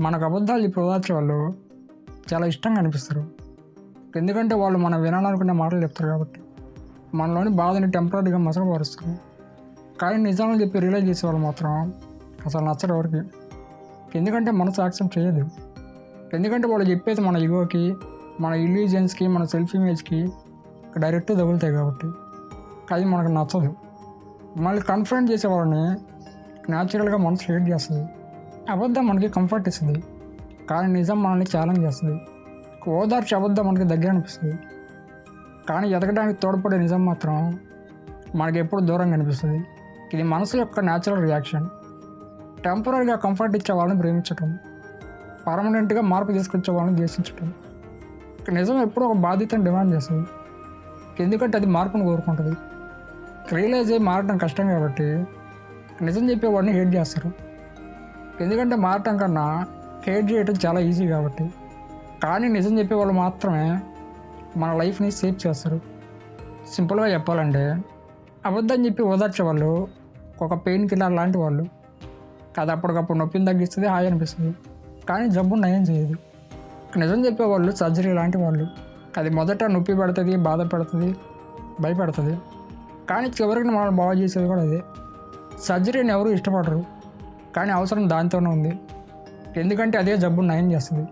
మనకు అబద్ధాలు చెప్పి ఓదార్చే వాళ్ళు చాలా ఇష్టంగా అనిపిస్తారు. ఎందుకంటే వాళ్ళు మనం వినాలనుకునే మాటలు చెప్తారు కాబట్టి. మనలోని బాధని టెంపరీగా మసకపరుస్తారు. కానీ నిజాలను చెప్పి రియలైజ్ చేసే వాళ్ళు మాత్రం అసలు నచ్చరు ఎవరికి. ఎందుకంటే మనసు యాక్సెప్ట్ చేయదు. ఎందుకంటే వాళ్ళు చెప్పేది మన ఇగోకి మన ఇల్యూజన్స్కి మన సెల్ఫ్ ఇమేజ్కి డైరెక్ట్ తగులుతాయి కాబట్టి. అది మనకు నచ్చదు. మళ్ళీ కన్ఫరెంట్ చేసే వాళ్ళని న్యాచురల్గా మనసు హేట్ చేస్తుంది. అబద్ధం మనకి కంఫర్ట్ ఇస్తుంది. కానీ నిజం మనల్ని ఛాలెంజ్ చేస్తుంది. ఓదార్చి అబద్ధం మనకి దగ్గర అనిపిస్తుంది. కానీ ఎదగడానికి తోడ్పడే నిజం మాత్రం మనకి ఎప్పుడు దూరంగా అనిపిస్తుంది. ఇది మనసు యొక్క న్యాచురల్ రియాక్షన్ టెంపరీగా కంఫర్ట్ ఇచ్చే వాళ్ళని ప్రేమించటం. పర్మనెంట్గా మార్పు తీసుకొచ్చే వాళ్ళని ద్వేషించటం. నిజం ఎప్పుడూ ఒక బాధ్యతను డిమాండ్ చేస్తుంది. ఎందుకంటే అది మార్పును కోరుకుంటుంది. రియలైజ్ అయ్యి మారడం కష్టం కాబట్టి నిజం చెప్పేవాడిని హేట్ చేస్తారు. ఎందుకంటే మారటం కన్నా హేట్ చేయటం చాలా ఈజీ కాబట్టి. కానీ నిజం చెప్పేవాళ్ళు మాత్రమే మన లైఫ్ని సేవ్ చేస్తారు. సింపుల్గా చెప్పాలంటే అబద్ధం చెప్పి ఓదార్చే వాళ్ళు ఒక పెయిన్ కిల్లర్ లాంటి వాళ్ళు. అది అప్పటికప్పుడు నొప్పిని తగ్గిస్తుంది హాయి అనిపిస్తుంది. కానీ జబ్బు నయం చేయదు. నిజం చెప్పేవాళ్ళు సర్జరీ లాంటి వాళ్ళు. అది మొదట నొప్పి పెడుతుంది బాధ పెడుతుంది భయపెడుతుంది. కానీ చివరికి మనం బాగా చేసేది కూడా అదే. సర్జరీని ఎవరు ఇష్టపడరు. కానీ అవసరం దాంతోనే ఉంది. ఎందుకంటే అదే జబ్బు నయం చేస్తుంది.